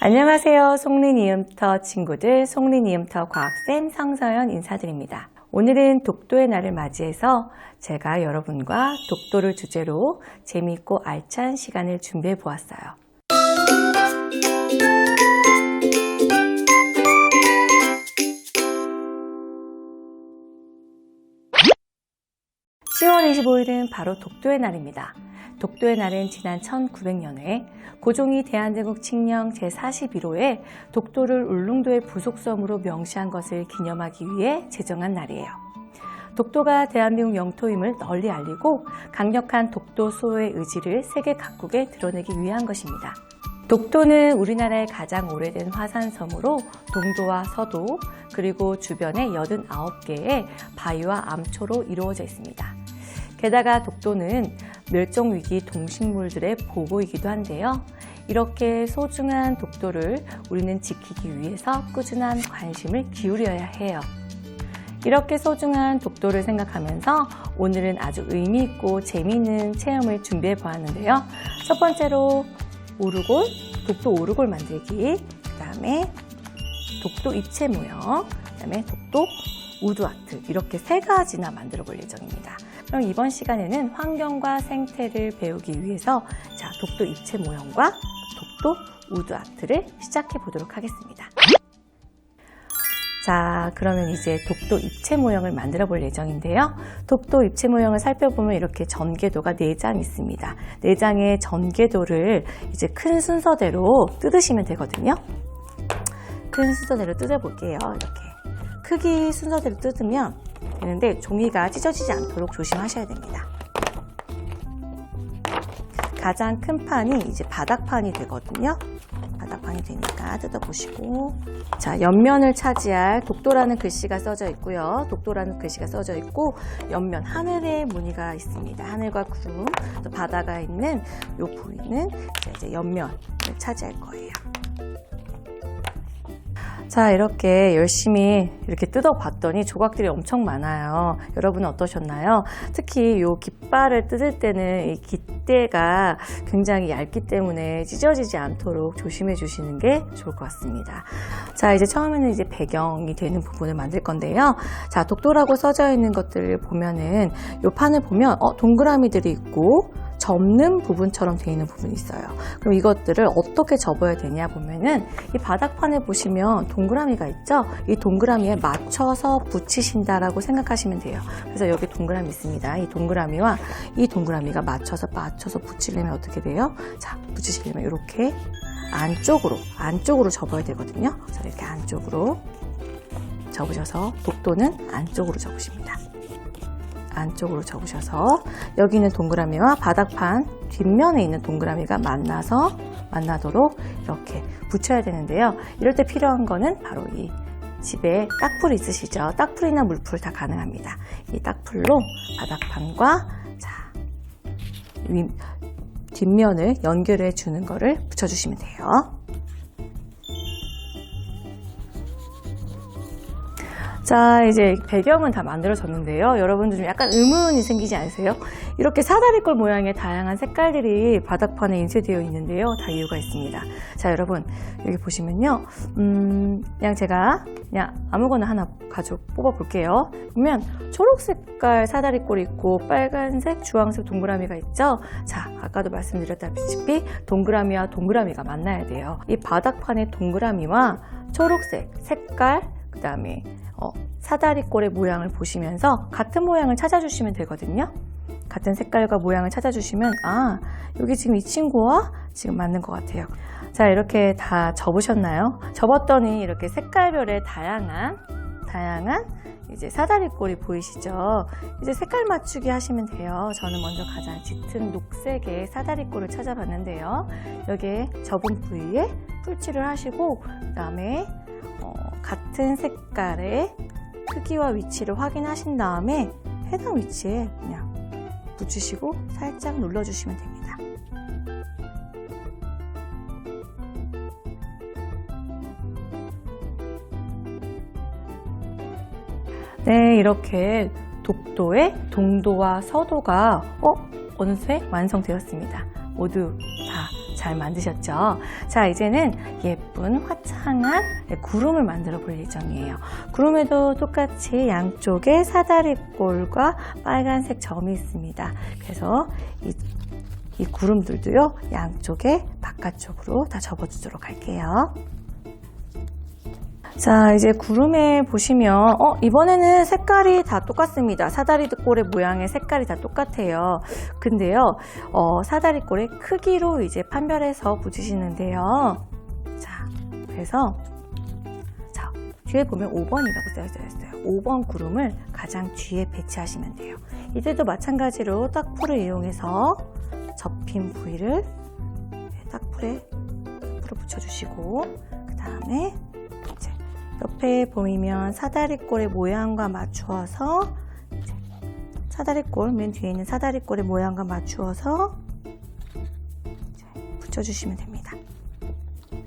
안녕하세요. 송린이음터 친구들, 송린이음터 과학쌤 성서연 인사드립니다. 오늘은 독도의 날을 맞이해서 제가 여러분과 독도를 주제로 재미있고 알찬 시간을 준비해 보았어요. 10월 25일은 바로 독도의 날입니다. 독도의 날은 지난 1900년에 고종이 대한제국 칙령 제41호에 독도를 울릉도의 부속섬으로 명시한 것을 기념하기 위해 제정한 날이에요. 독도가 대한민국 영토임을 널리 알리고 강력한 독도 수호의 의지를 세계 각국에 드러내기 위한 것입니다. 독도는 우리나라의 가장 오래된 화산섬으로 동도와 서도 그리고 주변에 89개의 바위와 암초로 이루어져 있습니다. 게다가 독도는 멸종위기 동식물들의 보고이기도 한데요. 이렇게 소중한 독도를 우리는 지키기 위해서 꾸준한 관심을 기울여야 해요. 이렇게 소중한 독도를 생각하면서 오늘은 아주 의미있고 재미있는 체험을 준비해 보았는데요. 첫 번째로 오르골, 독도 오르골 만들기, 그 다음에 독도 입체 모형, 그 다음에 독도 우드 아트 이렇게 세 가지나 만들어 볼 예정입니다. 그럼 이번 시간에는 환경과 생태를 배우기 위해서 자, 독도 입체 모형과 독도 우드 아트를 시작해 보도록 하겠습니다. 자, 그러면 이제 독도 입체 모형을 만들어 볼 예정인데요. 독도 입체 모형을 살펴보면 이렇게 전개도가 4장 있습니다. 4장의 전개도를 이제 큰 순서대로 뜯으시면 되거든요. 큰 순서대로 뜯어볼게요. 이렇게. 크기 순서대로 뜯으면 되는데 종이가 찢어지지 않도록 조심하셔야 됩니다. 가장 큰 판이 이제 바닥판이 되거든요. 바닥판이 되니까 뜯어보시고 자 옆면을 차지할 독도라는 글씨가 써져 있고요. 독도라는 글씨가 써져 있고 옆면 하늘의 무늬가 있습니다. 하늘과 구름 또 바다가 있는 요 부위는 이제 옆면을 차지할 거예요. 자, 이렇게 열심히 이렇게 뜯어봤더니 조각들이 엄청 많아요. 여러분은 어떠셨나요? 특히 이 깃발을 뜯을 때는 이 깃대가 굉장히 얇기 때문에 찢어지지 않도록 조심해 주시는 게 좋을 것 같습니다. 자, 이제 처음에는 이제 배경이 되는 부분을 만들 건데요. 자, 독도라고 써져 있는 것들을 보면은 이 판을 보면 어, 동그라미들이 있고 접는 부분처럼 되어 있는 부분이 있어요. 그럼 이것들을 어떻게 접어야 되냐 보면은 이 바닥판에 보시면 동그라미가 있죠? 이 동그라미에 맞춰서 붙이신다라고 생각하시면 돼요. 그래서 여기 동그라미 있습니다. 이 동그라미와 이 동그라미가 맞춰서 맞춰서 붙이려면 어떻게 돼요? 자, 붙이시려면 이렇게 안쪽으로, 안쪽으로 접어야 되거든요. 그래서 이렇게 안쪽으로 접으셔서 독도는 안쪽으로 접으십니다. 안쪽으로 접으셔서 여기는 동그라미와 바닥판 뒷면에 있는 동그라미가 만나서 만나도록 이렇게 붙여야 되는데요. 이럴 때 필요한 거는 바로 이 집에 딱풀 있으시죠? 딱풀이나 물풀 다 가능합니다. 이 딱풀로 바닥판과 자, 위, 뒷면을 연결해 주는 거를 붙여주시면 돼요. 자, 이제 배경은 다 만들어졌는데요. 여러분들 좀 약간 의문이 생기지 않으세요? 이렇게 사다리꼴 모양의 다양한 색깔들이 바닥판에 인쇄되어 있는데요. 다 이유가 있습니다. 자, 여러분, 여기 보시면요. 음, 그냥 제가 그냥 아무거나 하나 가지고 뽑아 볼게요. 보면 초록 색깔 사다리꼴이 있고 빨간색, 주황색 동그라미가 있죠? 자, 아까도 말씀드렸다시피 동그라미와 동그라미가 만나야 돼요. 이 바닥판의 동그라미와 초록색 색깔, 그 다음에 어, 사다리꼴의 모양을 보시면서 같은 모양을 찾아주시면 되거든요. 같은 색깔과 모양을 찾아주시면 아 여기 지금 이 친구와 지금 맞는 것 같아요. 자 이렇게 다 접으셨나요? 접었더니 이렇게 색깔별의 다양한 다양한 이제 사다리꼴이 보이시죠? 이제 색깔 맞추기 하시면 돼요. 저는 먼저 가장 짙은 녹색의 사다리꼴을 찾아봤는데요. 여기에 접은 부위에 풀칠을 하시고 그 다음에 어, 같은 색깔의 크기와 위치를 확인하신 다음에 해당 위치에 그냥 붙이시고 살짝 눌러주시면 됩니다. 네, 이렇게 독도의 동도와 서도가 어? 어느새 완성되었습니다. 모두 다 잘 만드셨죠? 자, 이제는 예쁜 화창한 구름을 만들어 볼 예정이에요. 구름에도 똑같이 양쪽에 사다리꼴과 빨간색 점이 있습니다. 그래서 이, 이 구름들도요, 양쪽에 바깥쪽으로 다 접어주도록 할게요. 자, 이제 구름에 보시면, 어, 이번에는 색깔이 다 똑같습니다. 사다리꼴의 모양의 색깔이 다 똑같아요. 근데요, 어, 사다리꼴의 크기로 이제 판별해서 붙이시는데요. 자, 그래서, 자, 뒤에 보면 5번이라고 써져 있어요. 5번 구름을 가장 뒤에 배치하시면 돼요. 이때도 마찬가지로 딱 풀을 이용해서 접힌 부위를 딱 풀에, 딱풀을 붙여주시고, 그 다음에 옆에 보이면 사다리꼴의 모양과 맞추어서 사다리꼴 맨 뒤에 있는 사다리꼴의 모양과 맞추어서 붙여주시면 됩니다.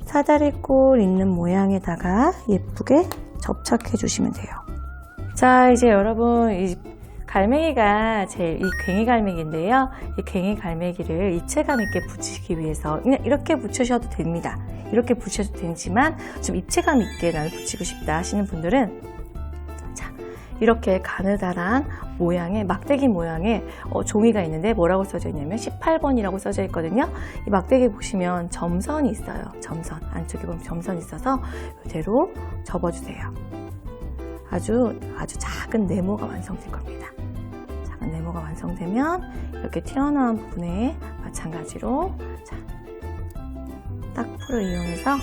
사다리꼴 있는 모양에다가 예쁘게 접착해 주시면 돼요. 자 이제 여러분 이 갈매기가 제일 이 괭이 갈매기인데요. 이 괭이 갈매기를 입체감 있게 붙이기 위해서 그냥 이렇게 붙이셔도 됩니다. 이렇게 붙여도 되지만 좀 입체감 있게 나는 붙이고 싶다 하시는 분들은 자 이렇게 가느다란 모양의 막대기 모양의 어, 종이가 있는데 뭐라고 써져 있냐면 18번이라고 써져 있거든요. 이 막대기 보시면 점선이 있어요. 점선 안쪽에 보면 점선이 있어서 이대로 접어주세요. 아주 아주 작은 네모가 완성될 겁니다. 작은 네모가 완성되면 이렇게 튀어나온 부분에 마찬가지로 자, 딱풀을 이용해서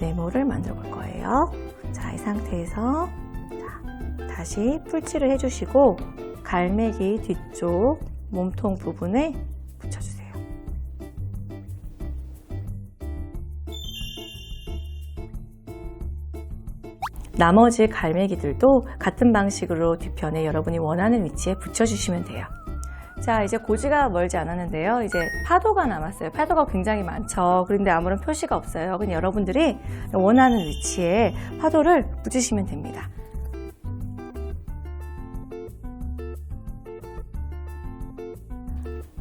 네모를 만들어 볼 거예요. 자, 이 상태에서 자, 다시 풀칠을 해주시고 갈매기 뒤쪽 몸통 부분에 붙여주세요. 나머지 갈매기들도 같은 방식으로 뒤편에 여러분이 원하는 위치에 붙여주시면 돼요. 자, 이제 고지가 멀지 않았는데요. 이제 파도가 남았어요. 파도가 굉장히 많죠. 그런데 아무런 표시가 없어요. 그냥 여러분들이 원하는 위치에 파도를 붙이시면 됩니다.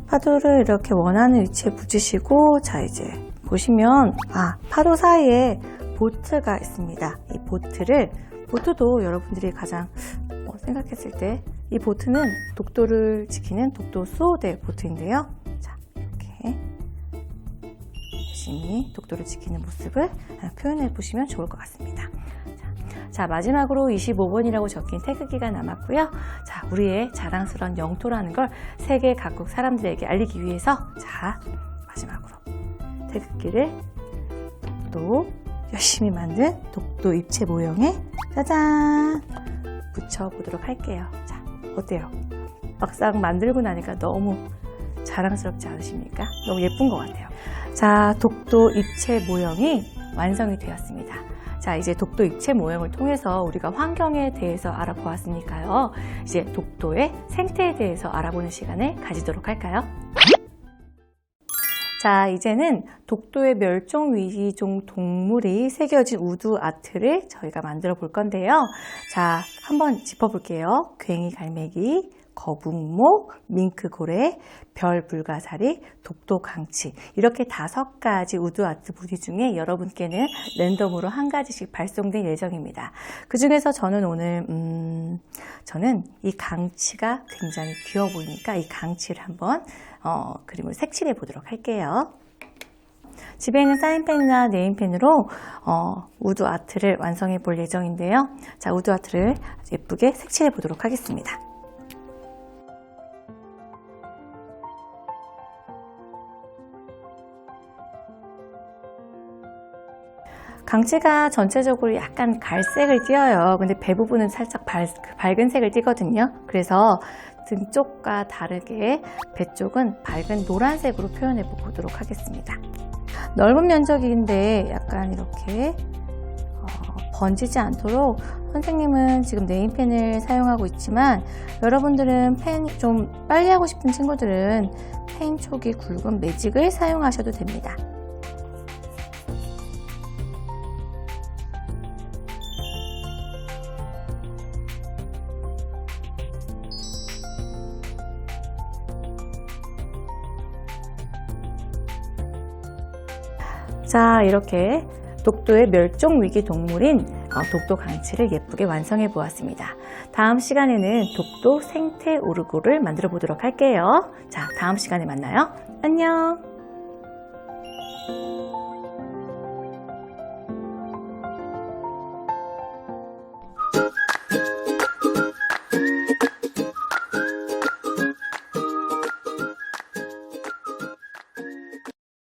파도를 이렇게 원하는 위치에 붙이시고, 자, 이제 보시면, 아, 파도 사이에 보트가 있습니다. 이 보트를, 보트도 여러분들이 가장 어, 생각했을 때, 이 보트는 독도를 지키는 독도 수호대 보트인데요. 자, 이렇게 열심히 독도를 지키는 모습을 표현해 보시면 좋을 것 같습니다. 자, 자, 마지막으로 25번이라고 적힌 태극기가 남았고요. 자, 우리의 자랑스러운 영토라는 걸 세계 각국 사람들에게 알리기 위해서 자, 마지막으로 태극기를 독도 열심히 만든 독도 입체 모형에 짜잔 붙여보도록 할게요. 자, 어때요? 막상 만들고 나니까 너무 자랑스럽지 않으십니까? 너무 예쁜 것 같아요. 자, 독도 입체 모형이 완성이 되었습니다. 자, 이제 독도 입체 모형을 통해서 우리가 환경에 대해서 알아보았으니까요. 이제 독도의 생태에 대해서 알아보는 시간을 가지도록 할까요? 자, 이제는 독도의 멸종 위기종 동물이 새겨진 우드 아트를 저희가 만들어 볼 건데요. 자, 한번 짚어볼게요. 괭이 갈매기, 거북목, 밍크고래, 별 불가사리, 독도 강치 이렇게 다섯 가지 우드 아트 무늬 중에 여러분께는 랜덤으로 한 가지씩 발송될 예정입니다. 그 중에서 저는 오늘 음, 저는 이 강치가 굉장히 귀여워 보이니까 이 강치를 한번 어, 그림을 색칠해 보도록 할게요. 집에 있는 사인펜이나 네임펜으로 어, 우드 아트를 완성해 볼 예정인데요. 자, 우드 아트를 예쁘게 색칠해 보도록 하겠습니다. 강치가 전체적으로 약간 갈색을 띄어요. 근데 배 부분은 살짝 밝, 밝은 색을 띄거든요. 그래서 등 쪽과 다르게 배 쪽은 밝은 노란색으로 표현해 보도록 하겠습니다. 넓은 면적인데 약간 이렇게 어, 번지지 않도록 선생님은 지금 네임펜을 사용하고 있지만 여러분들은 펜 좀 빨리 하고 싶은 친구들은 펜 촉이 굵은 매직을 사용하셔도 됩니다. 자, 이렇게 독도의 멸종 위기 동물인 어, 독도 강치를 예쁘게 완성해 보았습니다. 다음 시간에는 독도 생태 오르고를 만들어 보도록 할게요. 자, 다음 시간에 만나요. 안녕!